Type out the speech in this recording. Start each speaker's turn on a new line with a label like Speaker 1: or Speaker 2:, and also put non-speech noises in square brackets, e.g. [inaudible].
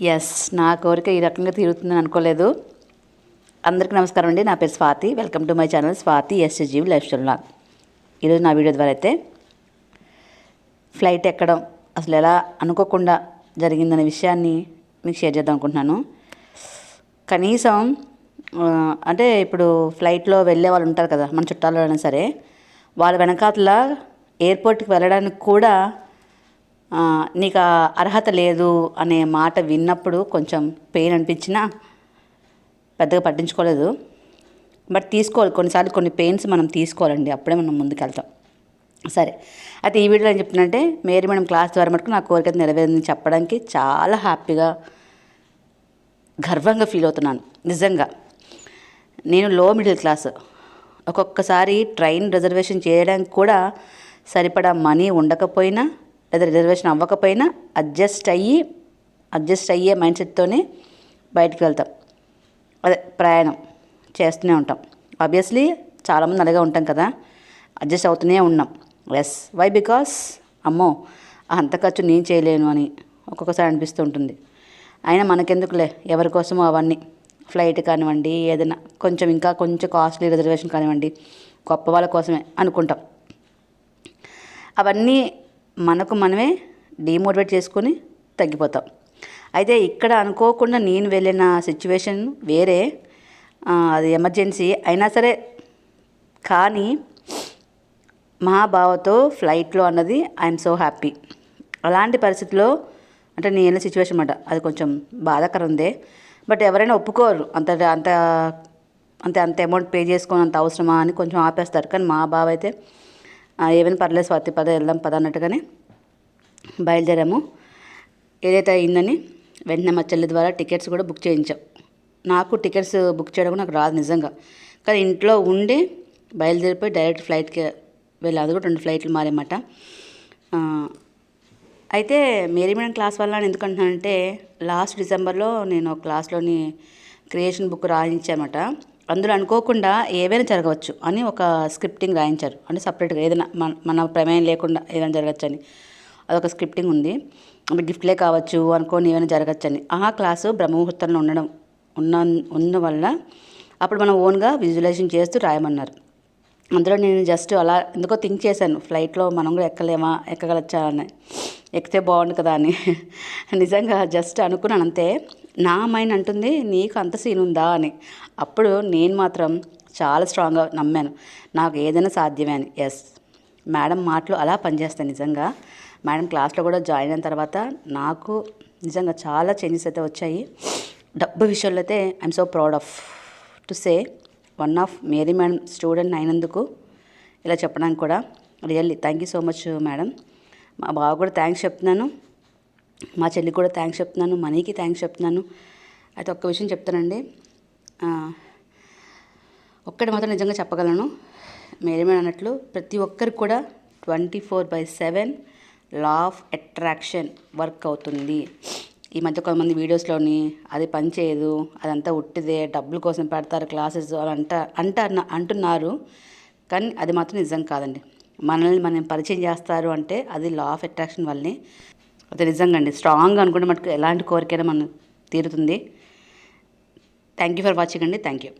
Speaker 1: Yes నా కోరిక ఈ రకంగా తీరుతుందని అనుకోలేదు. అందరికీ నమస్కారం అండి. నా పేరు Swathi. Welcome to my channel Swathi S lifestyle ఈరోజు నా వీడియో ద్వారా అయితే ఫ్లైట్ ఎక్కడం అసలు ఎలా అనుకోకుండా జరిగిందనే విషయాన్ని మీకు షేర్ చేద్దాం అనుకుంటున్నాను. కనీసం అంటే ఇప్పుడు ఫ్లైట్లో వెళ్ళే వాళ్ళు ఉంటారు కదా మన చుట్టాలు అయినా సరే వాళ్ళ వెనకాతల ఎయిర్పోర్ట్కి వెళ్ళడానికి కూడా నీకు అర్హత లేదు అనే మాట విన్నప్పుడు కొంచెం పెయిన్ అనిపించినా పెద్దగా పట్టించుకోలేదు. బట్ తీసుకోవాలి. కొన్నిసార్లు కొన్ని పెయిన్స్ మనం తీసుకోవాలండి. అప్పుడే మనం ముందుకెళ్తాం. సరే. అయితే ఈ వీడియోలో ఏం చెప్తున్నంటే మేరీ మేడం క్లాస్ ద్వారా మటుకు నా కోరిక నెరవేరిందని చెప్పడానికి చాలా హ్యాపీగా గర్వంగా ఫీల్ అవుతున్నాను. నిజంగా. నేను లో మిడిల్ క్లాస్. ఒక్కొక్కసారి ట్రైన్ రిజర్వేషన్ చేయడానికి కూడా సరిపడా మనీ ఉండకపోయినా లేదా రిజర్వేషన్ అవ్వకపోయినా అడ్జస్ట్ అయ్యి అడ్జస్ట్ అయ్యే మైండ్ సెట్తోనే బయటికి వెళ్తాం. అదే ప్రయాణం చేస్తూనే ఉంటాం. ఆబ్వియస్లీ చాలామంది అలాగే ఉంటాం కదా. అడ్జస్ట్ అవుతూనే ఉన్నాం. ఎస్ వై బికాస్ అమ్మో అంత ఖర్చు నేను చేయలేను అని ఒక్కొక్కసారి అనిపిస్తూ ఉంటుంది. అయినా మనకెందుకులే? ఎవరి కోసమో అవన్నీ. ఫ్లైట్ కానివ్వండి ఏదైనా కొంచెం ఇంకా కొంచెం కాస్ట్లీ రిజర్వేషన్ కానివ్వండి గొప్ప వాళ్ళ కోసమే అనుకుంటాం. అవన్నీ మనకు మనమే డిమోటివేట్ చేసుకొని తగ్గిపోతాం. అయితే ఇక్కడ అనుకోకుండా నేను వెళ్ళిన సిచ్యువేషన్ వేరే. అది ఎమర్జెన్సీ అయినా సరే. కానీ మా బావతో ఫ్లైట్లో అన్నది ఐఎమ్ సో హ్యాపీ. అలాంటి పరిస్థితిలో అంటే నేను వెళ్ళిన సిచ్యువేషన్ అనమాట అది కొంచెం బాధాకరం ఉందే బట్ ఎవరైనా ఒప్పుకోరు. అంత అంత అంత అంత అమౌంట్ పే చేసుకొని అంత అవసరమా అని కొంచెం ఆపేస్తారు. కానీ మా బావ అయితే ఏమైనా పర్లేదు స్వాతి పద వెళ్దాం పద అన్నట్టుగానే బయలుదేరాము. ఏదైతే అయిందని వెంటనే మా చెల్లి ద్వారా టికెట్స్ కూడా బుక్ చేయించాం. నాకు టికెట్స్ బుక్ చేయడం కూడా నాకు రాదు నిజంగా. కానీ ఇంట్లో ఉండి బయలుదేరిపోయి డైరెక్ట్ ఫ్లైట్కి వెళ్ళాలి అది కూడా రెండు ఫ్లైట్లు మారేమాట. అయితే మేరీ మేడం క్లాస్ వల్ల నేను ఎందుకంటున్నానంటే లాస్ట్ డిసెంబర్లో నేను క్లాస్లోని క్రియేషన్ బుక్ రాయించామట. అందులో అనుకోకుండా ఏవైనా జరగవచ్చు అని ఒక స్క్రిప్టింగ్ రాయించారు. అంటే సపరేట్గా ఏదైనా మన మన ప్రమేయం లేకుండా ఏదైనా జరగచ్చు అని అదొక స్క్రిప్టింగ్ ఉంది. గిఫ్ట్లే కావచ్చు అనుకోని ఏమైనా జరగచ్చు అని ఆ క్లాసు బ్రహ్మముహూర్తంలో ఉండడం ఉన్న ఉన్న వల్ల అప్పుడు మనం ఓన్గా విజువలైజేషన్ చేస్తూ రాయమన్నారు. అందులో నేను జస్ట్ అలా ఎందుకో థింక్ చేశాను. ఫ్లైట్లో మనం కూడా ఎక్కలేమా? ఎక్కగలచ్చా అని. ఎక్కితే బాగుండు కదా అని. [laughs] నిజంగా జస్ట్ అనుకున్నాను అంతే. నా మైండ్ అంటుంది నీకు అంత సీన్ ఉందా? అని. అప్పుడు నేను మాత్రం చాలా స్ట్రాంగ్గా నమ్మాను. నాకు ఏదైనా సాధ్యమే అని. ఎస్ మేడం మాటలు అలా పనిచేస్తాయి నిజంగా. మేడం క్లాస్లో కూడా జాయిన్ అయిన తర్వాత నాకు నిజంగా చాలా చేంజెస్ అయితే వచ్చాయి. డబ్బు విషయంలో అయితే I'm so proud of to say one of Mary madam student అయినందుకు ఇలా చెప్పడానికి కూడా really thank you so much madam మా బావ కూడా థ్యాంక్స్ చెప్తున్నాను. మా చెల్లికి కూడా థ్యాంక్స్ చెప్తున్నాను. మనీకి థ్యాంక్స్ చెప్తున్నాను. అయితే ఒక్క విషయం చెప్తానండి. ఒక్కటి మాత్రం నిజంగా చెప్పగలను. మేరీ మేడం అన్నట్లు ప్రతి ఒక్కరికి కూడా twenty four by seven law of attraction work అవుతుంది. ఈ మధ్య కొంతమంది వీడియోస్లోని అది పని చేయదు అదంతా ఉట్టిదే డబ్బుల కోసం పెడతారు క్లాసెస్ అని అంట అంట అంటున్నారు. కానీ అది మాత్రం నిజం కాదండి. మనల్ని మనం పరిచయం చేస్తారు అంటే అది లా ఆఫ్ అట్రాక్షన్ వల్లనే. అది నిజంగా అండి. స్ట్రాంగ్ అనుకుంటే మటుకు ఎలాంటి కోరికైనా మనం తీరుతుంది. థ్యాంక్ యూ ఫర్ వాచింగ్ అండి. Thank you